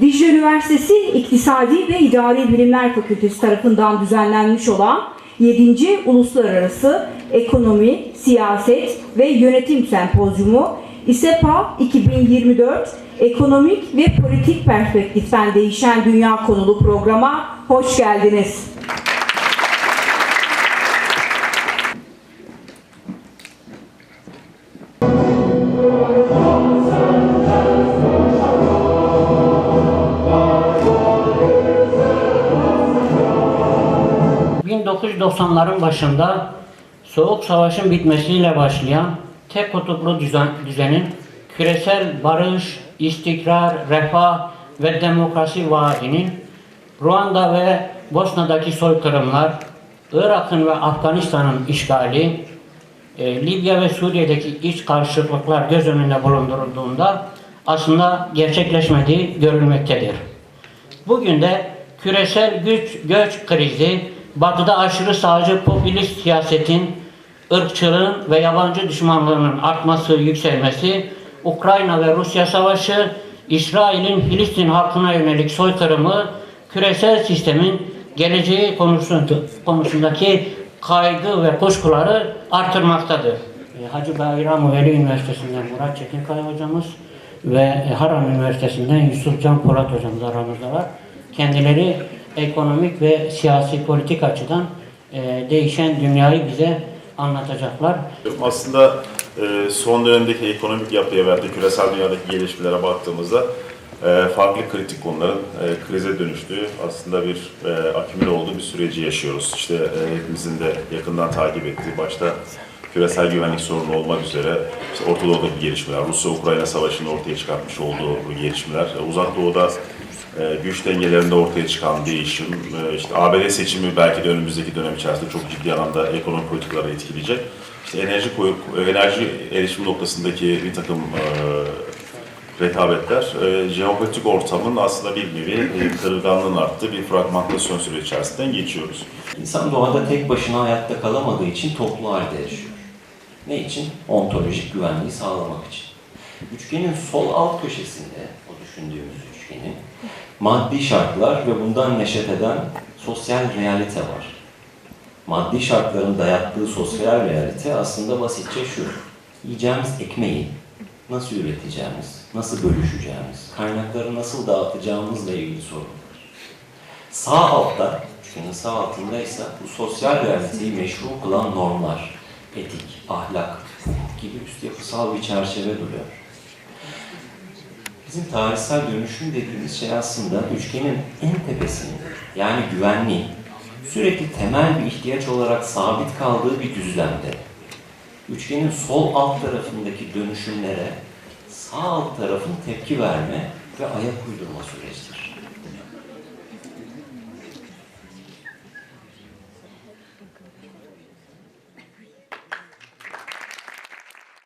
Dicle Üniversitesi İktisadi ve İdari Bilimler Fakültesi tarafından düzenlenmiş olan 7. Uluslararası Ekonomi, Siyaset ve Yönetim Sempozyumu İSEPA 2024 Ekonomik ve Politik Perspektiften Değişen Dünya konulu programa hoş geldiniz. 1990'ların başında Soğuk Savaş'ın bitmesiyle başlayan tek kutuplu düzen, düzenin küresel barış, istikrar, refah ve demokrasi vaadinin Ruanda ve Bosna'daki soykırımlar, Irak'ın ve Afganistan'ın işgali, e, Libya ve Suriye'deki iç karşıtlıklar göz önünde bulundurulduğunda aslında gerçekleşmediği görülmektedir. Bugün de küresel güç göç krizi, batıda aşırı sağcı popülist siyasetin, ırkçılığın ve yabancı düşmanlığının artması, yükselmesi, Ukrayna ve Rusya savaşı, İsrail'in Filistin halkına yönelik soykırımı, küresel sistemin geleceği konusunda, konusundaki kaygı ve kuşkuları artırmaktadır. E, Hacı Bayram Veli Üniversitesi'nden Murat Çetinkaya hocamız ve Harran Üniversitesi'nden Yusuf Can Polat hocamız aramızdalar. Kendileri ekonomik ve siyasi politik açıdan e, değişen dünyayı bize anlatacaklar. Aslında e, son dönemdeki ekonomik yapıya ve küresel dünyadaki gelişmelere baktığımızda e, farklı kritik konuların e, krize dönüştüğü aslında bir e, akümüle olduğu bir süreci yaşıyoruz. İşte e, hepimizin de yakından takip ettiği başta küresel güvenlik sorunu olmak üzere işte Orta Doğu'daki gelişmeler, Rusya-Ukrayna savaşının ortaya çıkartmış olduğu gelişmeler, Uzak Doğu'da güç dengelerinde ortaya çıkan değişim, e, işte ABD seçimi belki de önümüzdeki dönem içerisinde çok ciddi anlamda ekonomi politikaları etkileyecek. İşte enerji enerji erişim noktasındaki bir takım e, rekabetler, e, jeopolitik ortamın aslında bir nevi e, kırılganlığın arttığı bir fragmentasyon süreci içerisinden geçiyoruz. İnsan doğada tek başına hayatta kalamadığı için toplu halde yaşıyor. Ne için? Ontolojik güvenliği sağlamak için. Üçgenin sol alt köşesinde, o düşündüğümüz üçgenin, maddi şartlar ve bundan neşet eden sosyal realite var. Maddi şartların dayattığı sosyal realite aslında basitçe şu. Yiyeceğimiz ekmeği nasıl üreteceğimiz, nasıl bölüşeceğimiz, kaynakları nasıl dağıtacağımızla ilgili sorunlar. Sağ altta, üçgenin sağ altındaysa bu sosyal realiteyi meşru kılan normlar, etik, ahlak, gibi üst yapısal bir çerçeve duruyor. Bizim tarihsel dönüşüm dediğimiz şey aslında üçgenin en tepesinin, yani güvenliğin, sürekli temel bir ihtiyaç olarak sabit kaldığı bir düzlemde. Üçgenin sol alt tarafındaki dönüşümlere sağ alt tarafın tepki verme ve ayak uydurma sürecidir.